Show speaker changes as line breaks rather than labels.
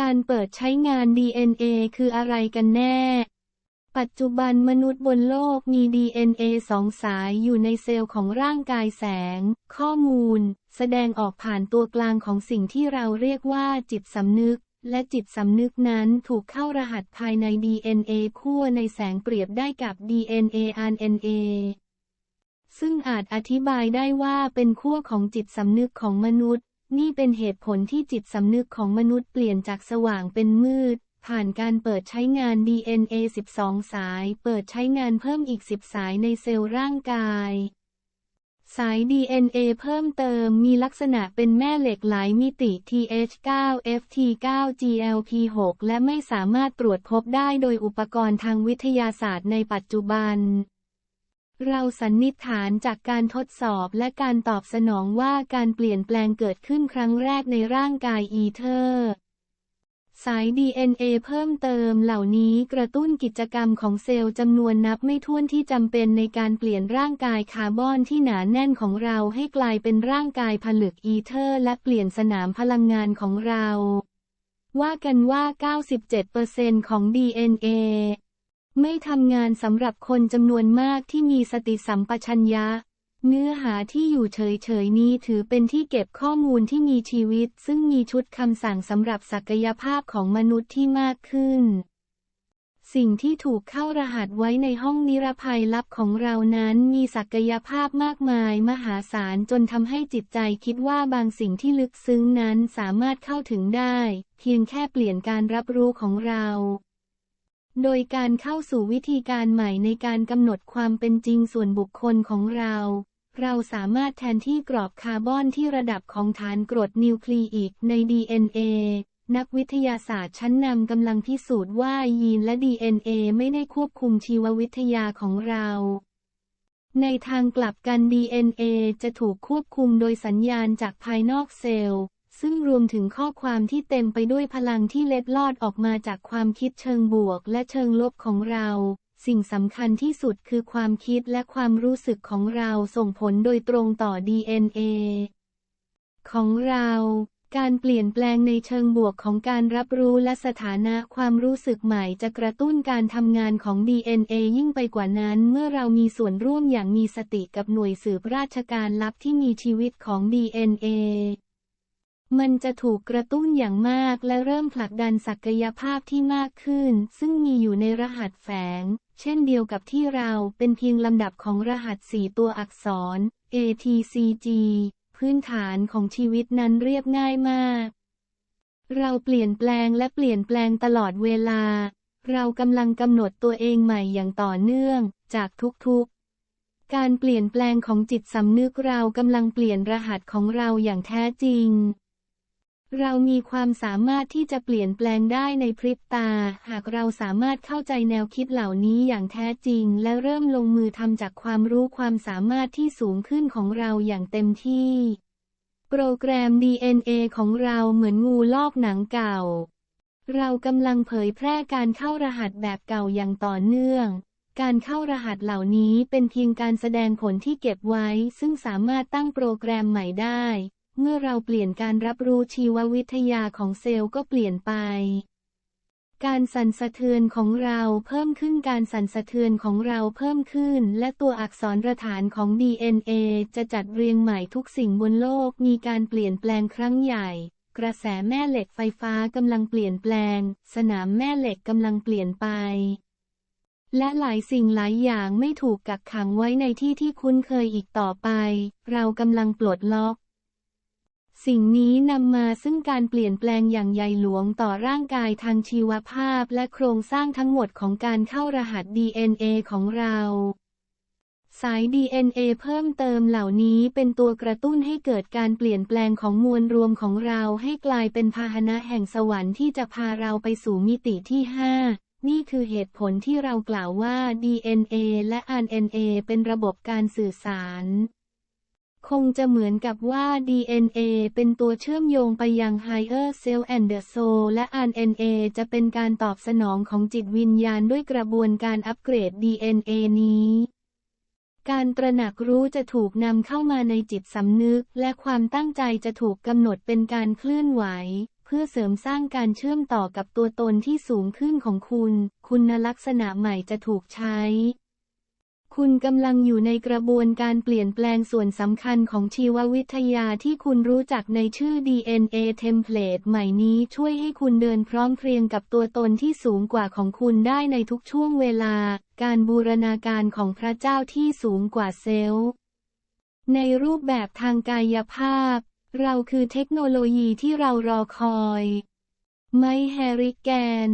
การเปิดใช้งาน DNA คืออะไรกันแน่ ปัจจุบันมนุษย์บนโลกมี DNA สองสายอยู่ในเซลล์ของร่างกายแสง ข้อมูล แสดงออกผ่านตัวกลางของสิ่งที่เราเรียกว่าจิตสำนึก และจิตสำนึกนั้นถูกเข้ารหัสภายใน DNA ขั้วในแสงเปรียบได้กับ DNA RNA ซึ่งอาจอธิบายได้ว่าเป็นขั้วของจิตสำนึกของมนุษย์ นี่เป็นเหตุผลที่จิตสำนึกของมนุษย์เปลี่ยนจากสว่างเป็นมืด ผ่านการเปิดใช้งาน DNA 12 สาย เปิดใช้งานเพิ่มอีก 10 สายในเซลล์ร่างกาย สาย DNA เพิ่มเติมมีลักษณะเป็นแม่เหล็กหลายมิติ TH9 FT9 GLP6 และไม่สามารถตรวจพบได้โดยอุปกรณ์ทางวิทยาศาสตร์ในปัจจุบัน เราสันนิษฐานจากการทดสอบและการตอบสนองว่าการเปลี่ยนแปลงเกิดขึ้นครั้งแรกในร่างกายอีเทอร์ สาย DNA เพิ่มเติมเหล่านี้กระตุ้นกิจกรรมของเซลล์จำนวนนับไม่ถ้วนที่จำเป็นในการเปลี่ยนร่างกายคาร์บอนที่หนาแน่นของเราให้กลายเป็นร่างกายผลึกอีเทอร์และเปลี่ยนสนามพลังงานของเรา ว่ากันว่า 97%ของ DNA ไม่ทำงานสำหรับคนจำนวนมากที่มีสติสัมปชัญญะ เนื้อหาที่อยู่เฉยๆนี้ถือเป็นที่เก็บข้อมูลที่มีชีวิต ซึ่งมีชุดคำสั่งสำหรับศักยภาพของมนุษย์ที่มากขึ้น สิ่งที่ถูกเข้ารหัสไว้ในห้องนิรภัยลับของเรานั้นมีศักยภาพมากมายมหาศาลจนทำให้จิตใจคิดว่าบางสิ่งที่ลึกซึ้งนั้นสามารถเข้าถึงได้ เพียงแค่เปลี่ยนการรับรู้ของเรา โดยการเข้าสู่วิธีการใหม่ในการกำหนดความเป็นจริงส่วนบุคคลของเรา เราสามารถแทนที่กรอบคาร์บอนที่ระดับของฐานกรดนิวคลีอิกใน DNA นักวิทยาศาสตร์ชั้นนำกำลังพิสูจน์ว่ายีนและ DNA ไม่ได้ควบคุมชีววิทยาของเรา ในทางกลับกัน DNA จะถูกควบคุมโดยสัญญาณจากภายนอกเซลล์ ซึ่งรวมถึงข้อความที่เต็มไปด้วยพลังที่เล็ดลอดออกมาจากความคิดเชิงบวกและเชิงลบของเรา สิ่งสำคัญที่สุดคือความคิดและความรู้สึกของเราส่งผลโดยตรงต่อ DNA ของเราการเปลี่ยนแปลงในเชิงบวกของการรับรู้และสถานะความรู้สึกใหม่จะกระตุ้นการทำงานของ DNA ยิ่งไปกว่านั้นเมื่อเรามีส่วนร่วมอย่างมีสติกับหน่วยสืบราชการลับที่มีชีวิตของ DNA มันจะถูกกระตุ้นอย่างมากและเริ่มผลักดันศักยภาพที่มากขึ้น ซึ่งมีอยู่ในรหัสแฝง เช่นเดียวกับที่เราเป็นเพียงลำดับของรหัสสี่ตัวอักษร ATCG พื้นฐานของชีวิตนั้นเรียบง่ายมาก เราเปลี่ยนแปลงและเปลี่ยนแปลงตลอดเวลา เรากำลังกำหนดตัวเองใหม่อย่างต่อเนื่อง จากทุกๆการเปลี่ยนแปลงของจิตสำนึกเรากำลังเปลี่ยนรหัสของเราอย่างแท้จริง เรามีความสามารถที่จะเปลี่ยนแปลงได้ในพริบตา หากเราสามารถเข้าใจแนวคิดเหล่านี้อย่างแท้จริง และเริ่มลงมือทำจากความรู้ความสามารถที่สูงขึ้นของเราอย่างเต็มที่ โปรแกรม DNA ของเราเหมือนงูลอกหนังเก่า เรากำลังเผยแพร่การเข้ารหัสแบบเก่าอย่างต่อเนื่อง การเข้ารหัสเหล่านี้เป็นเพียงการแสดงผลที่เก็บไว้ ซึ่งสามารถตั้งโปรแกรมใหม่ได้ เมื่อเราเปลี่ยนการรับรู้ชีววิทยาของเซลล์ก็เปลี่ยนไป การสั่นสะเทือนของเราเพิ่มขึ้นการสั่นสะเทือนของเราเพิ่มขึ้น และตัวอักษรฐานของ DNA จะจัดเรียงใหม่ทุกสิ่งบนโลกมีการเปลี่ยนแปลงครั้งใหญ่ กระแสแม่เหล็กไฟฟ้ากำลังเปลี่ยนแปลง สนามแม่เหล็กกำลังเปลี่ยนไปและหลายสิ่งหลายอย่างไม่ถูกกักขังไว้ในที่ที่คุ้นเคยอีกต่อไป เรากำลังปลดล็อก สิ่งนี้นำมาซึ่งการเปลี่ยนแปลงอย่างใหญ่หลวงต่อร่างกายทางชีวภาพและโครงสร้างทั้งหมดของการเข้ารหัส DNA ของเรา สาย DNA เพิ่มเติมเหล่านี้เป็นตัวกระตุ้นให้เกิดการเปลี่ยนแปลงของมวลรวมของเราให้กลายเป็นพาหนะแห่งสวรรค์ที่จะพาเราไปสู่มิติที่ 5นี่คือเหตุผลที่เรากล่าวว่า DNA และ RNA เป็นระบบการสื่อสาร คงจะเหมือนกับว่า DNA เป็นตัวเชื่อมโยงไปยัง Higher Cell and the Soul และ RNA จะเป็นการตอบสนองของจิตวิญญาณด้วยกระบวนการอัปเกรด DNA นี้การตระหนักรู้จะถูกนำเข้ามาในจิตสำนึก และความตั้งใจจะถูกกำหนดเป็นการเคลื่อนไหว เพื่อเสริมสร้างการเชื่อมต่อกับตัวตนที่สูงขึ้นของคุณ คุณลักษณะใหม่จะถูกใช้ คุณกำลังอยู่ในกระบวนการเปลี่ยนแปลงส่วนสำคัญของชีววิทยาที่คุณรู้จักในชื่อ DNA Template ใหม่นี้ช่วยให้คุณเดินพร้อมเพรียงกับตัวตนที่สูงกว่าของคุณได้ในทุกช่วงเวลา การบูรณาการของพระเจ้าที่สูงกว่าเซลล์ ในรูปแบบทางกายภาพ เราคือเทคโนโลยีที่เรารอคอย ไมแฮริแกน